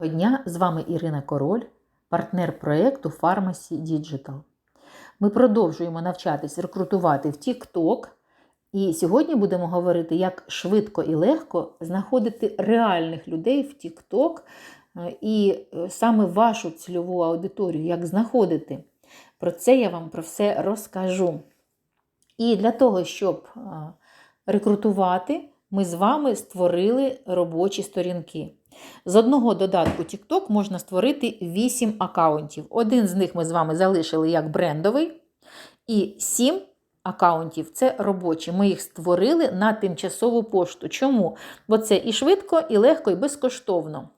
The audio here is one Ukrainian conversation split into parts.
Доброго дня, з вами Ірина Король, партнер проєкту Pharmacy Digital. Ми продовжуємо навчатись рекрутувати в TikTok. І сьогодні будемо говорити, як швидко і легко знаходити реальних людей в TikTok е, і е, саме вашу цільову аудиторію, як знаходити. Про це я вам про все розкажу. І для того, щоб е, рекрутувати, ми з вами створили робочі сторінки. З одного додатку TikTok можна створити 8 аккаунтів. Один з них ми з вами залишили як брендовий, і 7 аккаунтів це робочі. Ми їх створили на тимчасову пошту. Чому? Бо це і швидко, і легко, і безкоштовно.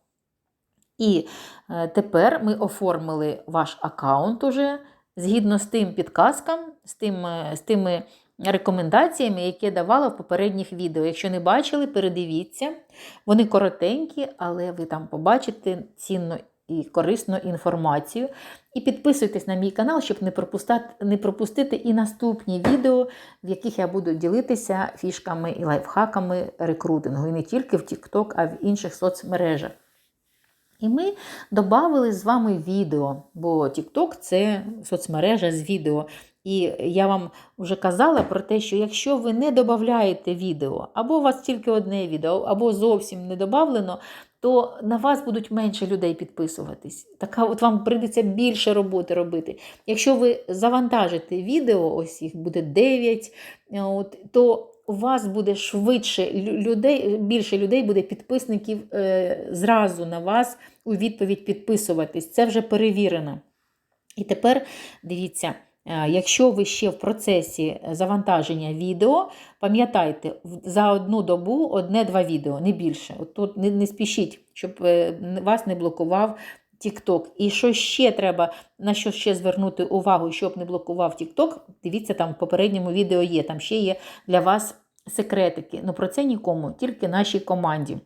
І е, тепер ми оформили ваш аккаунт уже згідно з тим підказкам, з, тим, е, з тими рекомендаціями, які я давала в попередніх відео. Якщо не бачили, передивіться. Вони коротенькі, але ви там побачите цінну і корисну інформацію. І підписуйтесь на мій канал, щоб не пропустити, не пропустити і наступні відео, в яких я буду ділитися фішками і лайфхаками рекрутингу. І не тільки в TikTok, а в інших соцмережах. І ми додали з вами відео, бо TikTok – це соцмережа з відео. І я вам вже казала про те, що якщо ви не додаєте відео, або у вас тільки одне відео, або зовсім не додавлено, то на вас будуть менше людей підписуватись. Така от вам прийдеться більше роботи робити. Якщо ви завантажите відео, ось їх буде 9, от, то у вас буде швидше людей, більше людей буде підписників е, зразу на вас у відповідь підписуватись. Це вже перевірено. І тепер дивіться. Якщо ви ще в процесі завантаження відео, пам'ятайте, за одну добу одне-два відео, не більше. От тут не, не спішіть, щоб вас не блокував TikTok. І що ще треба, на що ще звернути увагу, щоб не блокував TikTok, дивіться, там в попередньому відео є, там ще є для вас секретики. Ну про це нікому, тільки нашій команді.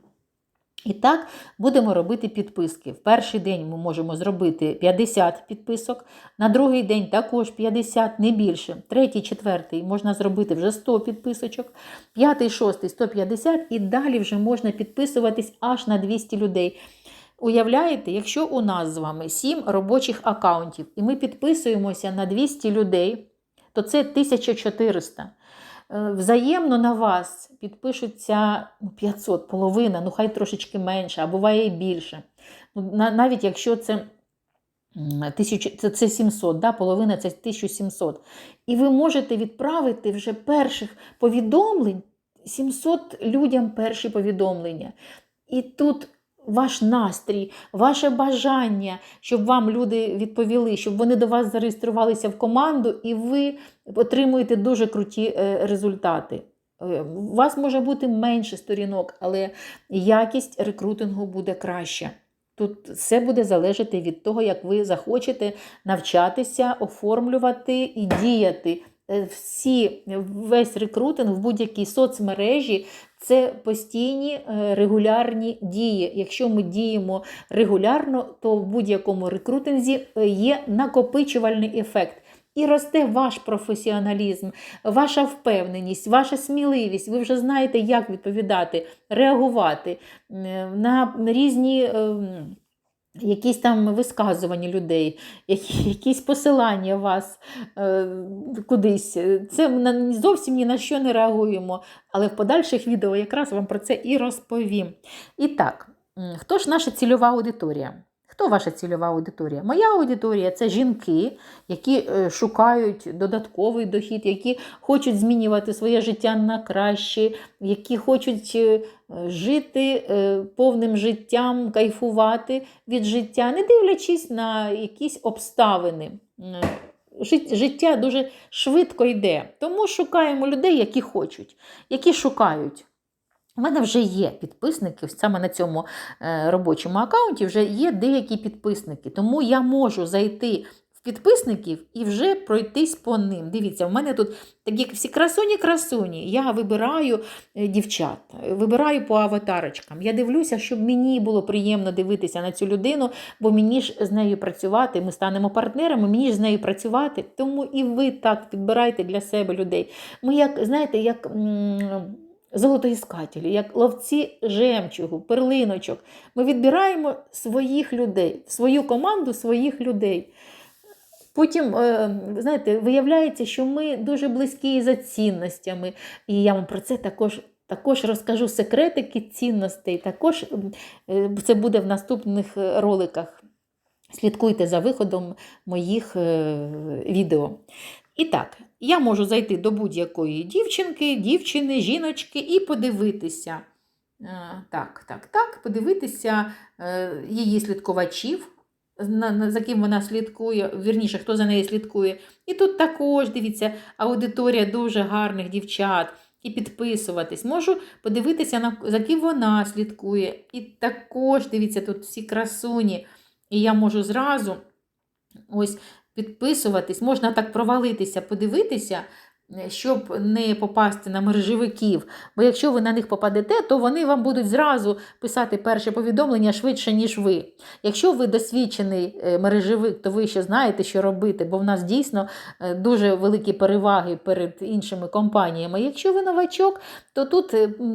І так, будемо робити підписки. В перший день ми можемо зробити 50 підписок, на другий день також 50, не більше. Третій, четвертий можна зробити вже 100 підписочок, п'ятий, шостий 150 і далі вже можна підписуватись аж на 200 людей. Уявляєте, якщо у нас з вами 7 робочих аккаунтів, і ми підписуємося на 200 людей, то це 1400. Е, взаємно на вас підпишуться 500, ну, половина, ну хай трошечки менше, а буває і більше. Ну, Навіть якщо це це, це 700, да, половина це 1700. І ви можете відправити вже перших повідомлень 700 людям перші повідомлення. І тут ваш настрій, ваше бажання, щоб вам люди відповіли, щоб вони до вас зареєструвалися в команду, і ви отримуєте дуже круті е, результати. Е, у вас може бути менше сторінок, але якість рекрутингу буде краща. Тут все буде залежати від того, як ви захочете навчатися, оформлювати і діяти. Е, всі, Весь рекрутинг в будь-якій соцмережі це постійні е, регулярні дії. Якщо ми діємо регулярно, то в будь-якому рекрутинзі е, є накопичувальний ефект. І росте ваш професіоналізм, ваша впевненість, ваша сміливість. Ви вже знаєте, як відповідати, реагувати на різні. Якісь там висказування людей, якісь посилання вас е, кудись. Це ми зовсім ні на що не реагуємо. Але в подальших відео якраз вам про це і розповім. І так, хто ж наша цільова аудиторія? Хто ваша цільова аудиторія? Моя аудиторія це жінки, які е, шукають додатковий дохід, які хочуть змінювати своє життя на краще, які хочуть е, жити е, повним життям, кайфувати від життя, не дивлячись на якісь обставини. Життя дуже швидко йде, тому шукаємо людей, які хочуть, які шукають. У мене вже є підписники, саме на цьому е, робочому аккаунті вже є деякі підписники, тому я можу зайти в підписників і вже пройтись по ним. Дивіться, в мене тут такі всі красуні-красуні. Я вибираю е, дівчат, вибираю по аватарочкам. Я дивлюся, щоб мені було приємно дивитися на цю людину, бо мені ж з нею працювати, ми станемо партнерами, мені ж з нею працювати. Тому і ви так підбирайте для себе людей. Ми, як, знаєте, як золотоіскателі, як ловці жемчугу, перлиночок. Ми відбираємо своїх людей, свою команду своїх людей. Потім, е, знаєте, виявляється, що ми дуже близькі за цінностями. І я вам про це також також розкажу секретики цінностей. Також е, це буде в наступних е, роликах. Слідкуйте за виходом моїх відео. І так, я можу зайти до будь-якої дівчинки, дівчини, жіночки і подивитися. Так, так, так, подивитися її слідкувачів за ким вона слідкує, вірніше, хто за нею слідкує. І тут також, дивіться, аудиторія дуже гарних дівчат. І підписуватись. Можу подивитися, за ким вона слідкує. І також, дивіться, тут всі красуні. І я можу зразу ось підписуватись, можна так провалитися, подивитися, щоб не попасти на мережевиків. Бо якщо ви на них попадете, то вони вам будуть зразу писати перше повідомлення швидше, ніж ви. Якщо ви досвідчений е, мережевик, то ви ще знаєте, що робити, бо в нас дійсно е, дуже великі переваги перед іншими компаніями. Якщо ви новачок, то тут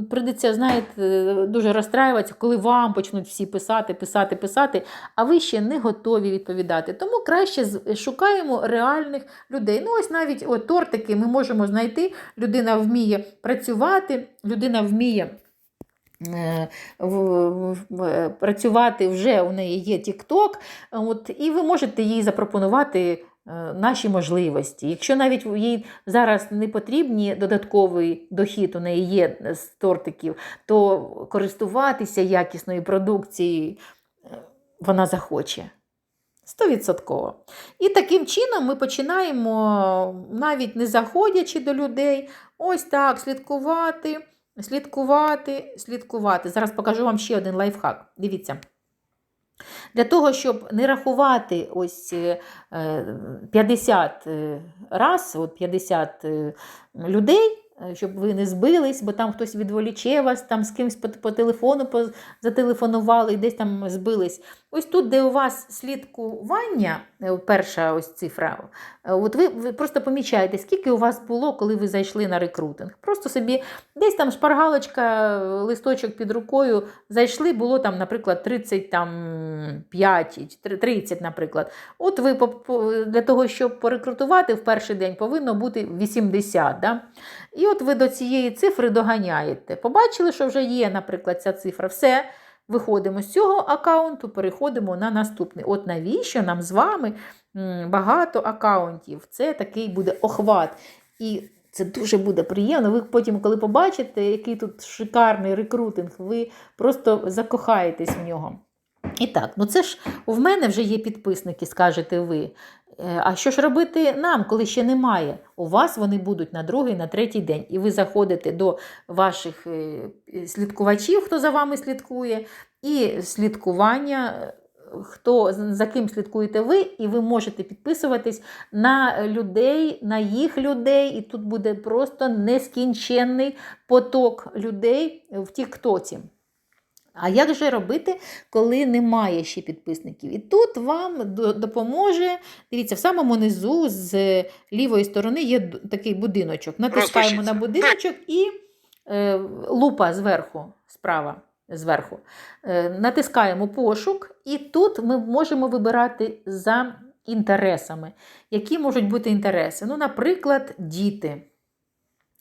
прийдеться, знаєте, дуже розстраюватися, коли вам почнуть всі писати, писати, писати, а ви ще не готові відповідати. Тому краще шукаємо реальних людей. Ну, ось навіть о, тортики ми можемо можемо знайти. Людина вміє працювати, людина вміє е, працювати вже у неї є TikTok, от, і ви можете їй запропонувати. Е, наші можливості. Якщо навіть їй зараз не потрібні додатковий дохід, у неї є з тортиків, то користуватися якісною продукцією е, вона захоче. Стовідсотково. І таким чином ми починаємо, навіть не заходячи до людей, ось так слідкувати, слідкувати, слідкувати. Зараз покажу вам ще один лайфхак. Дивіться. Для того, щоб не рахувати ось 50 е, е, раз, от 50 е, людей, Е, щоб ви не збились, бо там хтось відволіче вас, там з кимось по, телефону зателефонували і десь там збились. Ось тут, де у вас слідкування, е, перша ось цифра, е, от ви, ви просто помічаєте, скільки у вас було, коли ви зайшли на рекрутинг. Просто собі десь там шпаргалочка, листочок під рукою зайшли, було там, наприклад, 35, 30, наприклад. От ви для того, щоб порекрутувати в перший день, повинно бути 80. Да? І от ви до цієї цифри доганяєте. Побачили, що вже є, наприклад, ця цифра. Все. Виходимо з цього аккаунту, переходимо на наступний. От навіщо нам з вами багато аккаунтів? Це такий буде охват. І це дуже буде приємно. Ви потім, коли побачите, який тут шикарний рекрутинг, ви просто закохаєтесь в нього. І так, ну це ж в мене вже є підписники, скажете ви. Е, а що ж робити нам, коли ще немає? У вас вони будуть на другий, на третій день. І ви заходите до ваших е, слідкувачів, хто за вами слідкує, і слідкування, хто за ким слідкуєте ви, і ви можете підписуватись на людей, на їх людей. І тут буде просто нескінченний поток людей в Тіктоці. А як же робити, коли немає ще підписників? І тут вам допоможе, дивіться, в самому низу з лівої сторони є такий будиночок. Натискаємо на будиночок і е, лупа зверху, справа. Зверху. Е, натискаємо пошук, і тут ми можемо вибирати за інтересами. Які можуть бути інтереси? Ну, Наприклад, діти.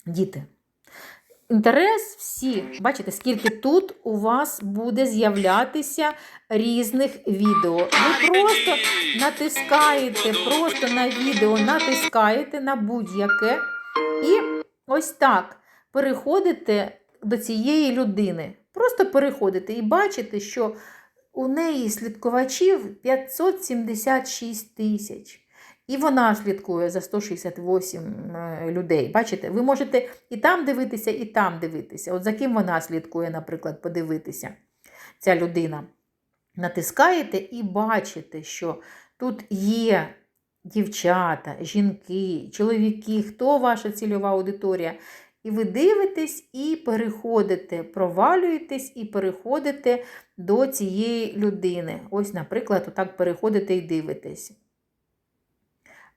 Діти. Інтерес всі, бачите, скільки тут у вас буде з'являтися різних відео. Ви просто натискаєте, просто на відео натискаєте на будь-яке. І ось так переходите до цієї людини. Просто переходите і бачите, що у неї слідкувачів 576 тисяч. І вона слідкує за 168 е, людей. Бачите, ви можете і там дивитися, і там дивитися. От за ким вона слідкує, наприклад, подивитися, ця людина. Натискаєте і бачите, що тут є дівчата, жінки, чоловіки, хто ваша цільова аудиторія. І ви дивитесь і переходите, провалюєтесь і переходите до цієї людини. Ось, наприклад, отак переходите і дивитесь.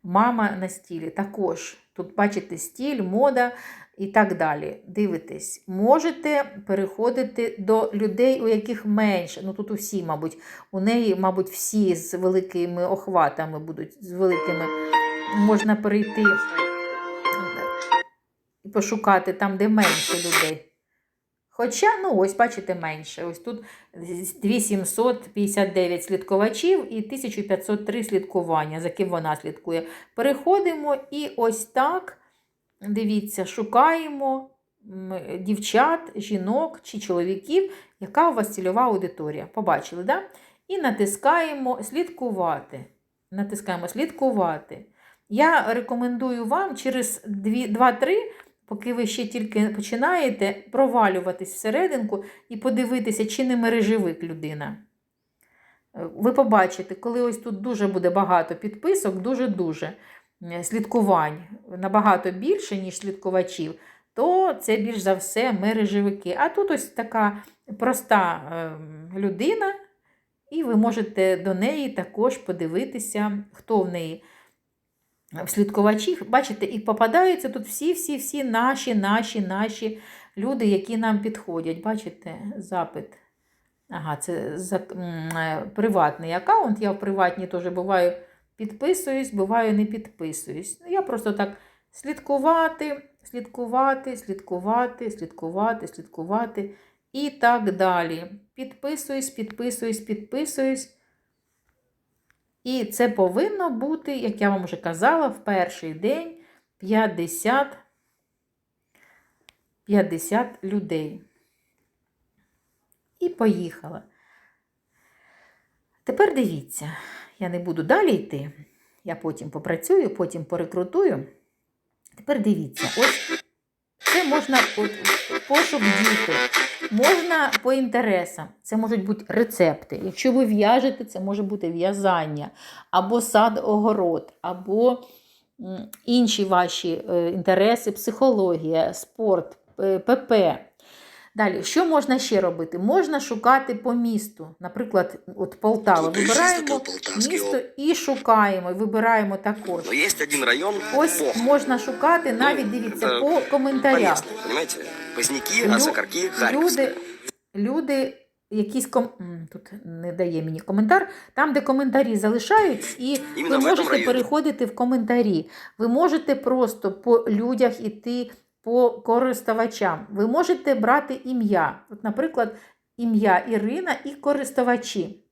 Мама на стілі також. Тут, бачите, стіль, мода. і так далі. Дивитесь, можете переходити до людей, у яких менше. Ну тут усі, мабуть, у неї, мабуть, всі з великими охватами будуть, з великими. Можна перейти і пошукати там, де менше людей. Хоча, ну ось, бачите, менше. Ось тут 2759 слідкувачів і 1503 слідкування, за ким вона слідкує. Переходимо і ось так, дивіться, шукаємо дівчат, жінок чи чоловіків, яка у вас цільова аудиторія. Побачили, да? І натискаємо слідкувати. Натискаємо слідкувати. Я рекомендую вам через 2-3 поки ви ще тільки починаєте провалюватись всерединку і подивитися, чи не мережевик людина. Е, Ви побачите, коли ось тут дуже буде багато підписок, дуже-дуже е, слідкувань, набагато більше, ніж слідкувачів, то це більш за все мережевики. А тут ось така проста е, людина, і ви можете до неї також подивитися, хто в неї в слідкувачів, бачите, і попадаються тут всі-всі-всі наші, наші, наші люди, які нам підходять. Бачите, запит. Ага, це за, е, приватний аккаунт. Я в приватній теж буваю підписуюсь, буваю не підписуюсь. Ну, я просто так слідкувати, слідкувати, слідкувати, слідкувати, слідкувати і так далі. Підписуюсь, підписуюсь, підписуюсь. І це повинно бути, як я вам вже казала, в перший день 50, 50 людей. І поїхала. Тепер дивіться, я не буду далі йти. Я потім попрацюю, потім порекрутую. Тепер дивіться, ось це можна от, пошук діти, можна по інтересам. Це можуть бути рецепти. Якщо ви в'яжете, це може бути в'язання, або сад-огород, або інші ваші е, інтереси, психологія, спорт, е, ПП. Далі, що можна ще робити? Можна шукати по місту. Наприклад, от Полтава. Тут Вибираємо місто і шукаємо, і вибираємо також. Но есть один район Ось плох. можна шукати, навіть дивіться, по коментарях. По-местному, Лю- Люди, люди якісь ком... тут не дає мені коментар, там, де коментарі залишають, і ви Іменно в этом можете переходити в коментарі. Ви можете просто по людях іти по користувачам. Ви можете брати ім'я. От, наприклад, ім'я Ірина і користувачі.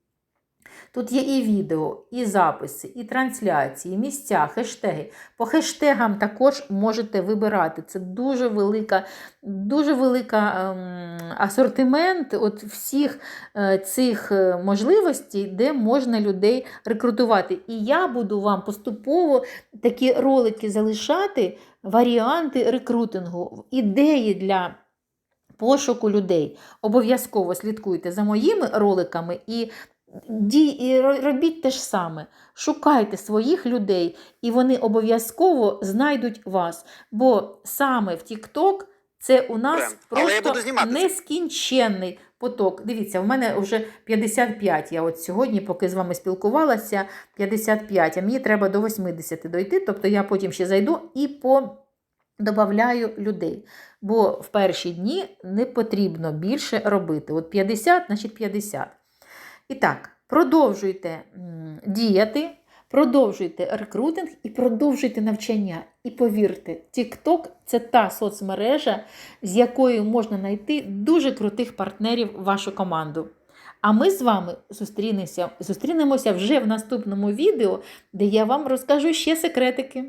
Тут є і відео, і записи, і трансляції, і місця, хештеги. По хештегам також можете вибирати. Це дуже велика, дуже велика ем, асортимент от всіх е, цих е, можливостей, де можна людей рекрутувати. І я буду вам поступово такі ролики залишати, варіанти рекрутингу, ідеї для пошуку людей. Обов'язково слідкуйте за моїми роликами і і робіть те ж саме. Шукайте своїх людей, і вони обов'язково знайдуть вас. Бо саме в TikTok це у нас я просто нескінченний поток. Дивіться, в мене вже 55. Я от сьогодні, поки з вами спілкувалася, 55, а мені треба до 80 дойти. Тобто я потім ще зайду і по. Добавляю людей, бо в перші дні не потрібно більше робити. От 50, значить 50. І так, продовжуйте діяти, продовжуйте рекрутинг і продовжуйте навчання. І повірте, TikTok – це та соцмережа, з якою можна знайти дуже крутих партнерів в вашу команду. А ми з вами зустрінемося, зустрінемося вже в наступному відео, де я вам розкажу ще секретики.